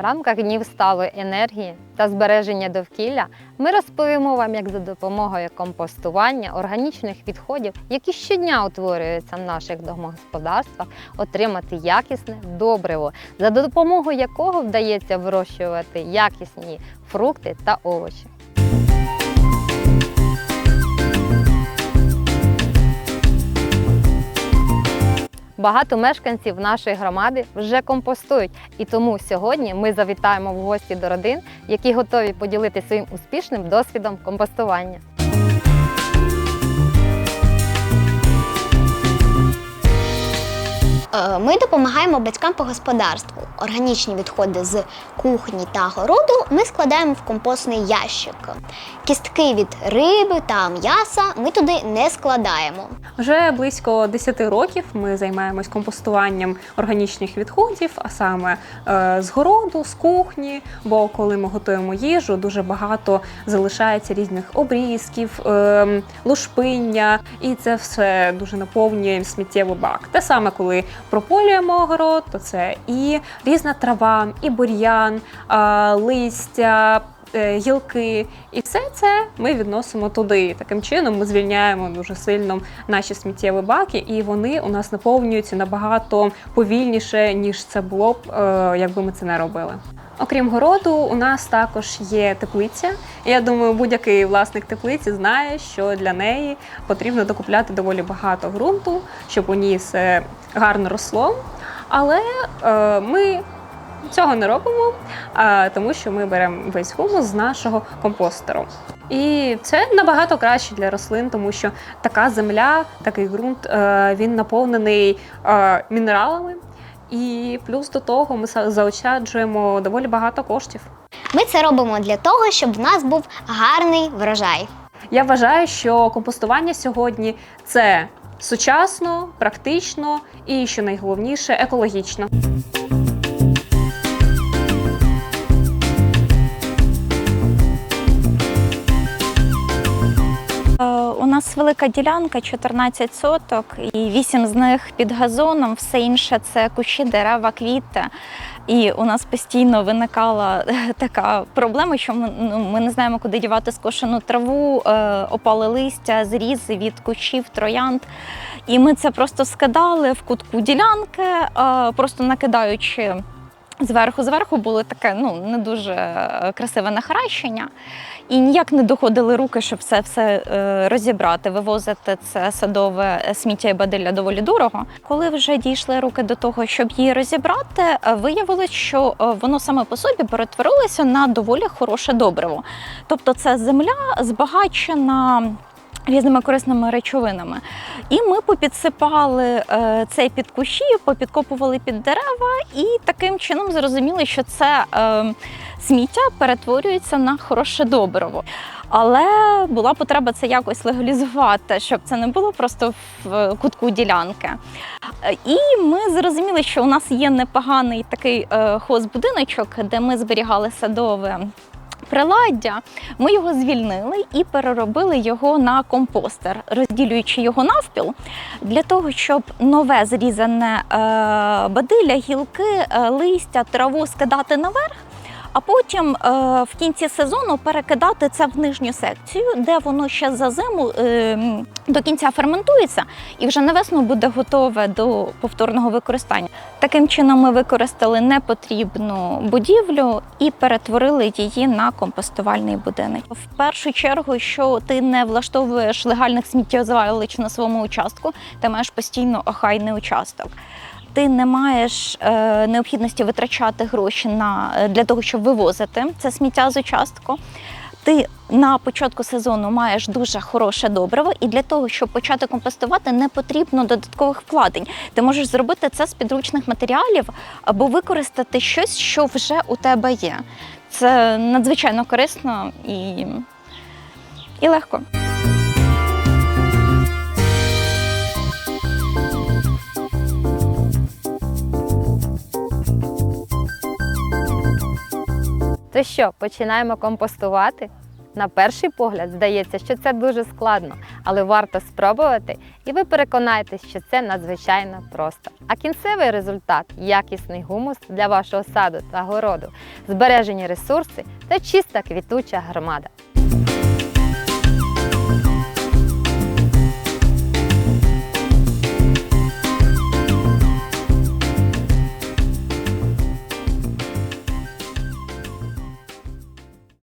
рамках днів сталої енергії та збереження довкілля ми розповімо вам, як за допомогою компостування органічних відходів, які щодня утворюються в наших домогосподарствах, отримати якісне добриво, за допомогою якого вдається вирощувати якісні фрукти та овочі. Багато мешканців нашої громади вже компостують, і тому сьогодні ми завітаємо в гості до родин, які готові поділитися своїм успішним досвідом компостування. Ми допомагаємо батькам по господарству. Органічні відходи з кухні та городу ми складаємо в компостний ящик. Кістки від риби та м'яса ми туди не складаємо. Вже близько 10 років ми займаємось компостуванням органічних відходів, а саме е, з городу, з кухні. Бо коли ми готуємо їжу, дуже багато залишається різних обрізків, е, лушпиння, і це все дуже наповнює сміттєвий бак. Те саме, коли прополюємо огород, то це і різна трава, і бур'ян, листя. Е, Гілки, і все це ми відносимо туди. Таким чином ми звільняємо дуже сильно наші сміттєві баки, і вони у нас наповнюються набагато повільніше, ніж це було б, е, якби ми це не робили. Окрім городу, у нас також є теплиця. Я думаю, будь-який власник теплиці знає, що для неї потрібно докупляти доволі багато ґрунту, щоб у ній все гарно росло. Але е, ми цього не робимо, тому що ми беремо весь гумус з нашого компостеру. І це набагато краще для рослин, тому що така земля, такий ґрунт, е, він наповнений е, мінералами. І плюс до того ми заощаджуємо доволі багато коштів. Ми це робимо для того, щоб в нас був гарний врожай. Я вважаю, що компостування сьогодні це сучасно, практично і, що найголовніше, екологічно. Нас велика ділянка 14 соток, і 8 з них під газоном, все інше це кущі, дерева, квіти. І у нас постійно виникала така проблема, що ми, ну, ми не знаємо, куди дівати скошену траву, е, опали листя, зрізи від кущів, троянд. І ми це просто скидали в кутку ділянки, е, просто накидаючи. Зверху, зверху було таке ну не дуже е, красиве нахрещення, і ніяк не доходили руки, щоб все все е, розібрати, вивозити це садове сміття і бадилля доволі дорого. Коли вже дійшли руки до того, щоб її розібрати, е, виявилось, що е, воно саме по собі перетворилося на доволі хороше добриво. Тобто, це земля збагачена. Різними корисними речовинами. І ми попідсипали е, цей під кущі, попідкопували під дерева, і таким чином зрозуміли, що це е, сміття перетворюється на хороше добриво. Але була потреба це якось легалізувати, щоб це не було просто в кутку ділянки. Е, І ми зрозуміли, що у нас є непоганий такий хозбудиночок, де ми зберігали садове приладдя. Ми його звільнили і переробили його на компостер, розділюючи його навпіл, для того, щоб нове зрізане е, бадилля, гілки, е, листя, траву скидати наверх. А потім е, в кінці сезону перекидати це в нижню секцію, де воно ще за зиму е, до кінця ферментується, і вже на весну буде готове до повторного використання. Таким чином ми використали непотрібну будівлю і перетворили її на компостувальний будинок. В першу чергу, що ти не влаштовуєш легальних сміттєзвалищ на своєму участку, ти маєш постійно охайний участок. Ти не маєш е, необхідності витрачати гроші на е, для того, щоб вивозити це сміття з участку. Ти на початку сезону маєш дуже хороше добриво, і для того, щоб почати компостувати, не потрібно додаткових вкладень. Ти можеш зробити це з підручних матеріалів або використати щось, що вже у тебе є. Це надзвичайно корисно і, і легко. То що, починаємо компостувати? На перший погляд здається, що це дуже складно, але варто спробувати, і ви переконаєтесь, що це надзвичайно просто. А кінцевий результат якісний гумус для вашого саду та городу, збережені ресурси та чиста квітуча громада.